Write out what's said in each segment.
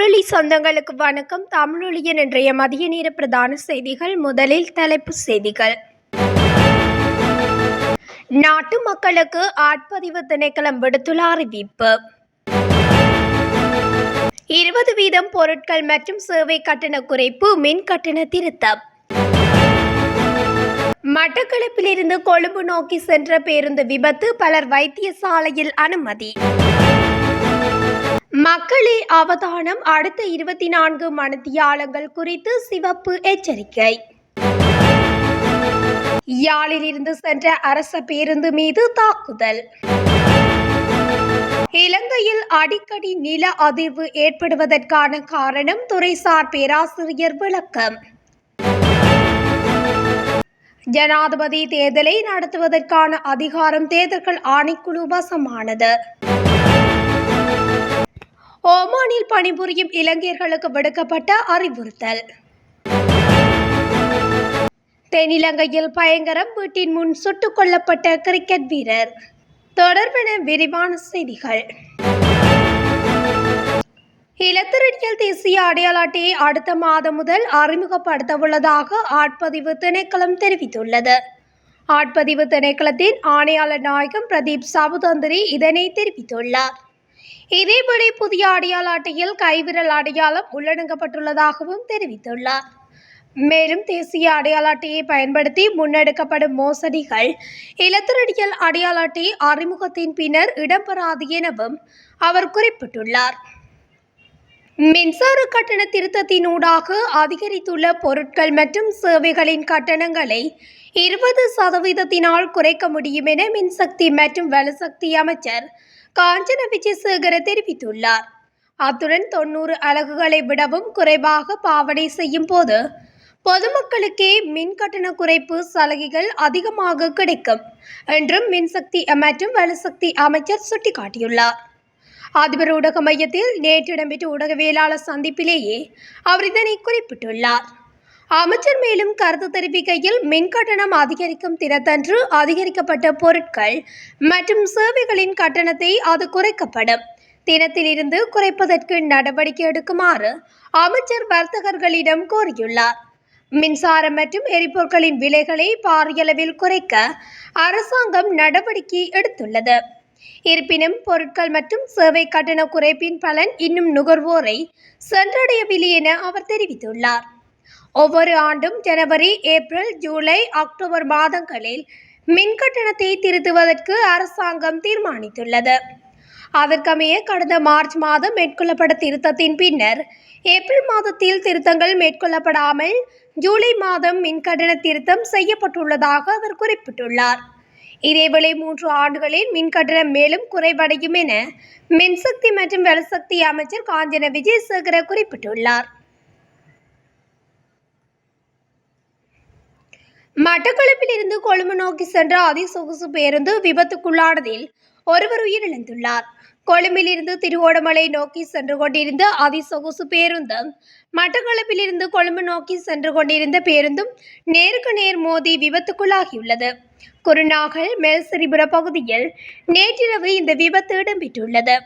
தமிழொலி சொந்தங்களுக்கு வணக்கம். தமிழொலியின் இன்றைய மதிய நேர பிரதான செய்திகள் முதலில் தலைப்பு செய்திகள். நாட்டு மக்களுக்கு ஆட்பதிவு திணைக்களம் விடுத்துள்ள அறிவிப்பு. இருபது வீதம் பொருட்கள் மற்றும் சேவை கட்டண குறைப்பு மின் கட்டண திருத்தம். மட்டக்களப்பிலிருந்து கொழும்பு நோக்கி சென்ற பேருந்து விபத்து பலர் வைத்தியசாலையில் அனுமதி. மக்களே அவதானம் அடுத்த இருபத்தி நான்கு மணித்தியாலங்கள் குறித்து சிவப்பு எச்சரிக்கை. யாழிலிருந்து சென்ற அரச பேருந்து மீது தாக்குதல். இலங்கையில் அடிக்கடி நில அதிர்வு ஏற்படுவதற்கான காரணம் துறைசார் பேராசிரியர் விளக்கம். ஜனாதிபதி தேர்தலை நடத்துவதற்கான அதிகாரம் தேர்தல்கள் ஆணைக்குழு வசமானது. ஓமானில் பணிபுரியும் இலங்கையர்களுக்கு விடுக்கப்பட்ட அறிவுறுத்தல். தென்னிலங்கையில் பயங்கரம் வீட்டின் முன் சுட்டுக் கொல்லப்பட்ட கிரிக்கெட் வீரர். தொடர்பென விரிவான செய்திகள். இலத்திரனியல் தேசிய அடையாள அட்டையை அடுத்த மாதம் முதல் அறிமுகப்படுத்த உள்ளதாக ஆட்பதிவு திணைக்களம் தெரிவித்துள்ளது. ஆட்பதிவு திணைக்களத்தின் ஆணையாளர் நாயகம் பிரதீப் சாபுதந்திரி இதனை தெரிவித்துள்ளார். இதேபடி புதிய அடையாள அட்டையில் கைவிரல் அடையாளம் உள்ளடங்கப்பட்டுள்ளதாகவும் தெரிவித்துள்ளார். மேலும் தேசிய அடையாள அட்டையை பயன்படுத்தி முன்னெடுக்கப்படும் மோசடிகள் இலத்திரடியல் அடையாள அட்டை அறிமுகத்தின் பின்னர் இடம்பெறாது எனவும் அவர் குறிப்பிட்டுள்ளார். மின்சார கட்டண திருத்தத்தினூடாக அதிகரித்துள்ள பொருட்கள் மற்றும் சேவைகளின் கட்டணங்களை இருபது சதவீதத்தினால் குறைக்க முடியும் என மின்சக்தி மற்றும் வலுசக்தி அமைச்சர் காஞ்சன விஜயசேகர தெரிவித்துள்ளார். அத்துடன் தொண்ணூறு அலகுகளை விடவும் குறைவாக பாவனை செய்யும் போது பொதுமக்களுக்கே மின் கட்டண குறைப்பு சலுகைகள் அதிகமாக கிடைக்கும் என்றும் மின்சக்தி மற்றும் வலுசக்தி அமைச்சர் சுட்டிக்காட்டியுள்ளார். அதிபர் ஊடக மையத்தில் நேற்று இடம்பெற்ற ஊடகவியலாளர் சந்திப்பிலேயே அவர் இதனை குறிப்பிட்டுள்ளார். அமைச்சர் மேலும் கருத்து தெரிவிக்கையில் மின் கட்டணம் அதிகரிக்கும் தினத்தன்று அதிகரிக்கப்பட்ட பொருட்கள் மற்றும் சேவைகளின் கட்டணத்தை அது குறைக்கப்படும். தினத்திலிருந்து குறைப்பதற்கு நடவடிக்கை எடுக்குமாறு அமைச்சர் வர்த்தகர்களிடம் கோரியுள்ளார். மின்சாரம் மற்றும் எரிபொருட்களின் விலைகளை பாரியளவில் குறைக்க அரசாங்கம் நடவடிக்கை எடுத்துள்ளது. இருப்பினும் பொருட்கள் மற்றும் சேவை கட்டண குறைப்பின் பலன் இன்னும் நுகர்வோரை சென்றடையவில்லை என அவர் தெரிவித்துள்ளார். ஒவ்வொரு ஆண்டும் ஜனவரி ஏப்ரல் ஜூலை அக்டோபர் மாதங்களில் மின் கட்டணத்தை திருத்துவதற்கு அரசாங்கம் தீர்மானித்துள்ளது. அதற்கமைய கடந்த மார்ச் மாதம் மேற்கொள்ளப்பட்ட திருத்தத்தின் பின்னர் ஏப்ரல் மாதத்தில் திருத்தங்கள் மேற்கொள்ளப்படாமல் ஜூலை மாதம் மின் கட்டண திருத்தம் செய்யப்பட்டுள்ளதாக அவர் குறிப்பிட்டுள்ளார். இதேவேளை மூன்று ஆண்டுகளில் மின் கட்டணம் மேலும் குறைவடையும் என மின்சக்தி மற்றும் வலுசக்தி அமைச்சர் காஞ்சன விஜயசேகர குறிப்பிட்டுள்ளார். மட்டக்களப்பில் இருந்து கொழும்பு நோக்கி சென்ற அதிசொகுசு பேருந்து விபத்துக்குள்ளானதில் ஒருவர் உயிரிழந்துள்ளார். கொழும்பில் இருந்து நோக்கி சென்று கொண்டிருந்த அதிசொகுசு பேருந்தும் மட்டக்களப்பில் இருந்து கொழும்பு நோக்கி சென்று கொண்டிருந்த பேருந்தும் நேருக்கு நேர் மோதி விபத்துக்குள்ளாகியுள்ளது. குருநாகல் மேல்சிரிபுர பகுதியில் நேற்றிரவு இந்த விபத்து இடம்பெற்றுள்ளது.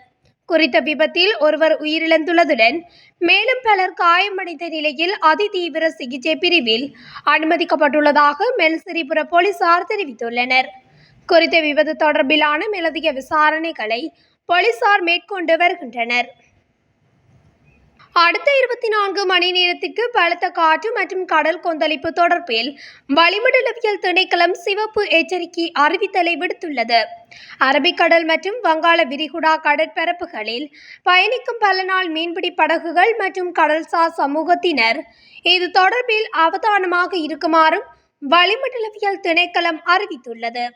குறித்த விபத்தில் ஒருவர் உயிரிழந்துள்ளதுடன் மேலும் பலர் காயமடைந்த நிலையில் அதிதீவிர சிகிச்சை பிரிவில் அனுமதிக்கப்பட்டுள்ளதாக மெல்சிரிபுர போலீசார் தெரிவித்துள்ளனர். குறித்த விபத்து தொடர்பிலான மேலதிக விசாரணைகளை போலீசார் மேற்கொண்டு வருகின்றனர். அடுத்த இருபத்தி நான்கு மணி நேரத்திற்கு பலத்த காற்று மற்றும் கடல் கொந்தளிப்பு தொடர்பில் வளிமண்டலவியல் திணைக்களம் சிவப்பு எச்சரிக்கை அறிவித்தலை விடுத்துள்ளது. அரபிக்கடல் மற்றும் வங்காள விரிகுடா கடற்பரப்புகளில் பயணிக்கும் பல நாள் மீன்பிடி படகுகள் மற்றும் கடல்சார் சமூகத்தினர் இது தொடர்பில் அவதானமாக இருக்குமாறும் வளிமண்டலவியல் திணைக்களம் அறிவித்துள்ளது.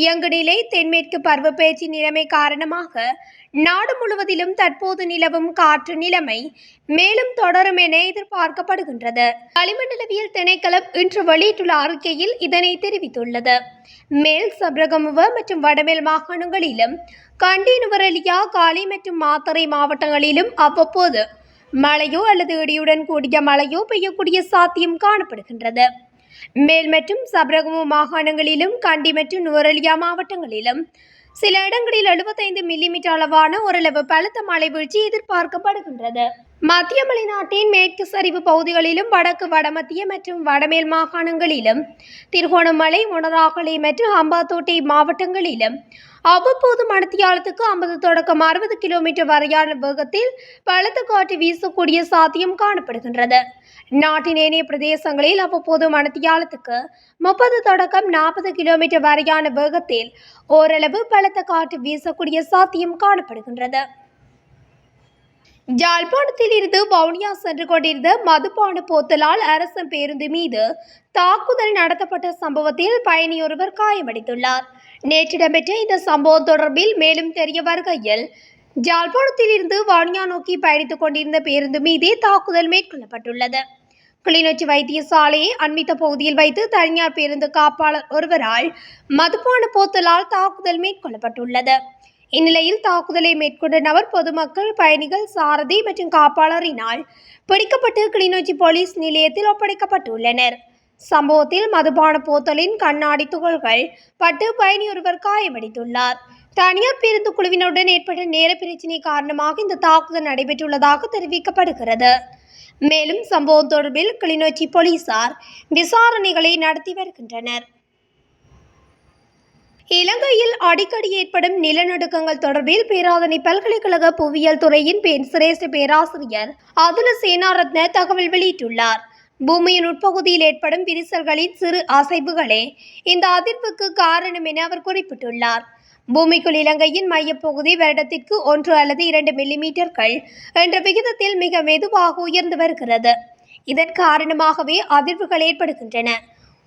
இயங்கு நிலை தென்மேற்கு பருவப்பெயர்ச்சி நிலைமை காரணமாக நாடு முழுவதிலும் தற்போது நிலவும் காற்று நிலைமை மேலும் தொடரும் என எதிர்பார்க்கப்படுகின்றது. வளிமண்டலவியல் திணைக்களம் இன்று வெளியிட்டுள்ள அறிக்கையில் இதனை தெரிவித்துள்ளது. மேல் சபரகமுவ மற்றும் வடமேல் மாகாணங்களிலும் கண்டி நுவரலியா காலி மற்றும் மாத்தறை மாவட்டங்களிலும் அவ்வப்போது மழையோ அல்லது இடியுடன் கூடிய மழையோ பெய்யக்கூடிய சாத்தியம் காணப்படுகின்றது. மேல் மற்றும் சபரகமு மாகாணங்களிலும் கண்டி மற்றும் நுவரெலியா மாவட்டங்களிலும். சில இடங்களில் எழுபத்தைந்து மில்லிமீட்டர் அளவான ஓரளவு பலத்த மழை வீழ்ச்சி எதிர்பார்க்கப்படுகின்றது. மத்திய மலைநாட்டின் மேற்கு சரிவு பகுதிகளிலும் வடக்கு வடமத்திய மற்றும் வடமேல் மாகாணங்களிலும் திருகோணமலை மொனராகலை மற்றும் ஹம்பாத்தோட்டை மாவட்டங்களிலும் அவ்வப்போது மணத்தியாலத்துக்கு ஐம்பது தொடக்கம் அறுபது கிலோமீட்டர் வரையான வேகத்தில் பலத்த காற்று வீசக்கூடிய சாத்தியம் காணப்படுகின்றது. நாட்டின் ஏனைய பிரதேசங்களில் அவ்வப்போது மணத்தியாலத்துக்கு முப்பது தொடக்கம் நாற்பது கிலோமீட்டர் வரையான வேகத்தில் ஓரளவு பலத்த காற்று வீசக்கூடிய சாத்தியம் காணப்படுகின்றது. யாழ்ப்பாணத்தில் இருந்து வவுனியா சென்று கொண்டிருந்த மதுபான போத்தலால் அரசன் பேருந்து மீது தாக்குதல் நடத்தப்பட்ட சம்பவத்தில் பயணியொருவர் காயமடைந்துள்ளார். நேற்று இடம்பெற்ற இந்த சம்பவம் தொடர்பில் மேலும் தெரிய வருகையில் யாழ்ப்பாணத்தில் இருந்து வவுனியா நோக்கி பயணித்துக் கொண்டிருந்த பேருந்து மீதே தாக்குதல் மேற்கொள்ளப்பட்டுள்ளது. கிளிநொச்சி வைத்தியசாலையை அண்மித்த பகுதியில் வைத்து தனியார் பேருந்து காப்பாளர் ஒருவரால் மதுபான போத்தலால் தாக்குதல் மேற்கொள்ளப்பட்டுள்ளது. இந்நிலையில் தாக்குதலை மேற்கொண்ட நபர் பொதுமக்கள் பயணிகள் சாரதி மற்றும் காப்பாளரினால் பிடிக்கப்பட்டு கிளிநொச்சி போலீஸ் நிலையத்தில் ஒப்படைக்கப்பட்டுள்ளனர். சம்பவத்தில் மதுபான போத்தலின் கண்ணாடி துகள்கள் பட்டு பயணியொருவர் காயமடைந்துள்ளார். தனியார் பேருந்து குழுவினருடன் ஏற்பட்ட நேர பிரச்சினை காரணமாக இந்த தாக்குதல் நடைபெற்றுள்ளதாக தெரிவிக்கப்படுகிறது. மேலும் சம்பவம் தொடர்பில் கிளிநொச்சி போலீசார் விசாரணைகளை நடத்தி வருகின்றனர். இலங்கையில் அடிக்கடி ஏற்படும் நிலநடுக்கங்கள் தொடர்பில் பேராதனை பல்கலைக்கழக புவியியல் துறையின் பெண் சிரேஷ்ட பேராசிரியர் அதுல சேனாரத்ன தகவல் வெளியிட்டுள்ளார். பூமியின் உட்பகுதியில் ஏற்படும் விரிசல்களின் சிறு அசைவுகளே இந்த அதிர்வுக்கு காரணம் என அவர் குறிப்பிட்டுள்ளார். பூமிக்குள் இலங்கையின் மையப்பகுதி வருடத்திற்கு ஒன்று அல்லது இரண்டு மில்லிமீட்டர்கள் என்ற விகிதத்தில் மிக மெதுவாக உயர்ந்து வருகிறது. இதன் காரணமாகவே அதிர்வுகள் ஏற்படுகின்றன.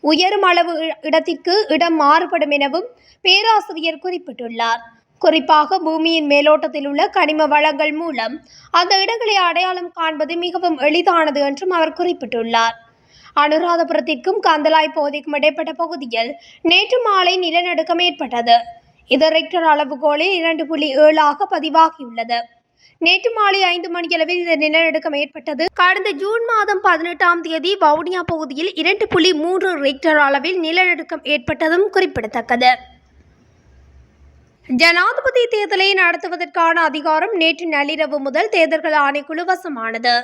உயரும் அளவு இடத்திற்கு இடம் மாறுபடும் எனவும் பேராசிரியர் குறிப்பிட்டுள்ளார். குறிப்பாக பூமியின் மேலோட்டத்தில் உள்ள கனிம வளங்கள் மூலம் அந்த இடங்களை அடையாளம் காண்பது மிகவும் எளிதானது என்றும் அவர் குறிப்பிட்டுள்ளார். அனுராதபுரத்திற்கும் கந்தலாய் பகுதிக்கும் இடைப்பட்ட பகுதியில் நேற்று மாலை நிலநடுக்கம் ஏற்பட்டது. இது ரெக்டர் அளவுகோலில் இரண்டு புள்ளி ஏழாக பதிவாகியுள்ளது. நேற்று மாலை ஐந்து மணியளவில் இந்த நிலநடுக்கம் ஏற்பட்டது. கடந்த ஜூன் மாதம் பதினெட்டாம் தேதி வவுனியா பகுதியில் இரண்டு புள்ளி மூன்று ரிக்டர் அளவில் நிலநடுக்கம் ஏற்பட்டதும் குறிப்பிடத்தக்கது. ஜனாதிபதி தேர்தலை நடத்துவதற்கான அதிகாரம் நேற்று நள்ளிரவு முதல் தேர்தல்கள் ஆணைக்குழு வசமானது.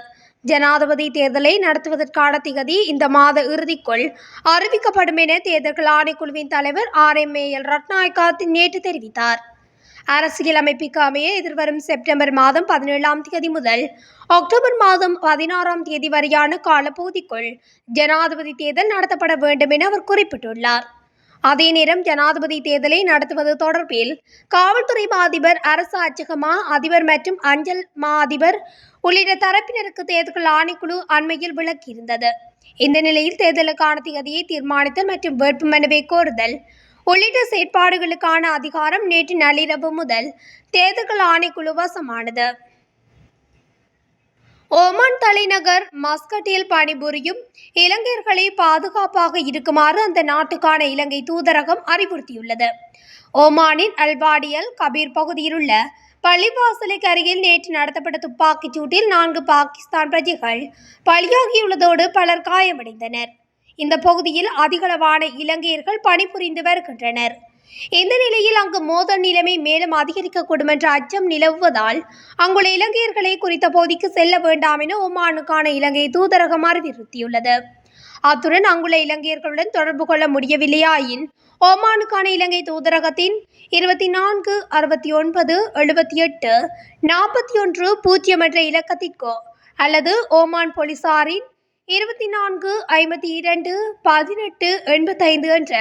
ஜனாதிபதி தேர்தலை நடத்துவதற்கான திகதி இந்த மாத இறுதிக்குள் அறிவிக்கப்படும் என தேர்தல்கள் ஆணைக்குழுவின் தலைவர் R M A L Ratnayake நேற்று தெரிவித்தார். அரசியல் அமைப்புக்கு அமைய எதிர்வரும் செப்டம்பர் மாதம் பதினேழாம் தேதி முதல் அக்டோபர் மாதம் பதினாறாம் தேதி வரையான காலப்பகுதிக்குள் ஜனாதிபதி தேர்தல் நடத்தப்பட வேண்டும் என அவர் குறிப்பிட்டுள்ளார். அதே நேரம் ஜனாதிபதி தேர்தலை நடத்துவது தொடர்பில் காவல்துறை மா அதிபர் அரசு அச்சக மா அதிபர் மற்றும் அஞ்சல் மா அதிபர் உள்ளிட்ட தரப்பினருக்கு தேர்தல் ஆணைக்குழு அண்மையில் விளக்கியிருந்தது. இந்த நிலையில் தேர்தலுக்கான தேதியை தீர்மானித்தல் மற்றும் வேட்புமனுவை கோருதல் உள்ளிட்ட செயற்பாடுகளுக்கான அதிகாரம் நேற்று நள்ளிரவு முதல் தேர்தல் ஆணைக்குழு வசமானது. ஓமான் தலைநகர் மஸ்கட்டில் பணிபுரியும் இலங்கையர்களை பாதுகாப்பாக இருக்குமாறு அந்த நாட்டுக்கான இலங்கை தூதரகம் அறிவுறுத்தியுள்ளது. ஓமானின் அல்வாடியல் கபீர் பகுதியில் உள்ள பள்ளிவாசலுக்கு அருகில் நேற்று நடத்தப்பட்ட துப்பாக்கிச் சூட்டில் நான்கு பாகிஸ்தான் பிரஜைகள் பலியாகியுள்ளதோடு பலர் காயமடைந்தனர். இந்த பகுதியில் அதிகளவான இலங்கையர்கள் பணிபுரிந்து வருகின்றனர் இந்த நிலையில் அங்கு மோதல் நிலைமை மேலும் அதிகரிக்கக்கூடும் என்ற அச்சம் நிலவுவதால் அங்குள்ள இலங்கையர்களை குறித்த பகுதிக்கு செல்ல வேண்டாம் என ஒமானுக்கான இலங்கை தூதரகம் அறிவுறுத்தியுள்ளது. அத்துடன் அங்குள்ள இலங்கையர்களுடன் தொடர்பு கொள்ள முடியவில்லையாயின் ஓமானுக்கான இலங்கை தூதரகத்தின் இருபத்தி நான்கு அறுபத்தி ஒன்பது எழுபத்தி எட்டு நாற்பத்தி ஒன்று பூஜ்ஜியம் என்ற இலக்கத்திற்கோ அல்லது ஓமான் போலீசாரின் இருபத்தி நான்கு ஐம்பத்தி இரண்டு பதினெட்டு எண்பத்தைந்து என்ற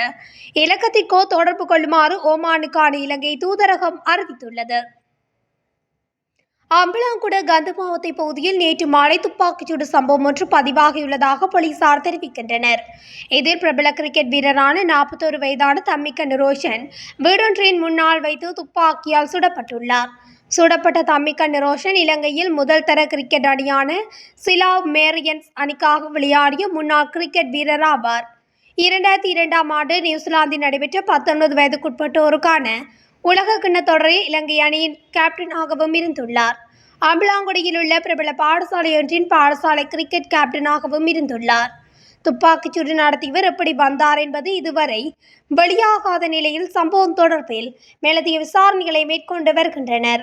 இலக்கத்திற்கோ தொடர்பு கொள்ளுமாறு ஓமானுக்கான இலங்கை தூதரகம் அறிவித்துள்ளது. அம்பலாங்குட கந்தமாவத்தை பகுதியில் நேற்று மாலை துப்பாக்கிச்சூடு சம்பவம் ஒன்று பதிவாகியுள்ளதாக போலீசார் தெரிவிக்கின்றனர். இதில் பிரபல கிரிக்கெட் வீரரான நாற்பத்தோரு வயதான தம்மிக்கன் ரோஷன் வீடொன்றின் முன்னால் வைத்து துப்பாக்கியால் சுடப்பட்டுள்ளார். சுடப்பட்ட தம்மிக்க நிரோஷன் இலங்கையில் முதல் தர கிரிக்கெட் அணியான சிலாவ் மேரியன்ஸ் அணிக்காக விளையாடிய முன்னாள் கிரிக்கெட் வீரர் ஆவார். இரண்டாயிரத்தி இரண்டாம் ஆண்டு நியூசிலாந்தில் நடைபெற்ற பத்தொன்பது வயதுக்குட்பட்டோருக்கான உலக கிண்ண தொடரில் இலங்கை அணியின் கேப்டனாகவும் இருந்துள்ளார். அம்பலாங்குடியில் உள்ள பிரபல பாடசாலை ஒன்றின் பாடசாலை கிரிக்கெட் கேப்டனாகவும் இருந்துள்ளார் துப்பாக்கிச்சூடு நடத்தியவர் எப்படி வந்தார் என்பது இதுவரை வெளியாகாத நிலையில் சம்பவம் தொடர்பில் மேலதிக விசாரணைகளை மேற்கொண்டு வருகின்றனர்.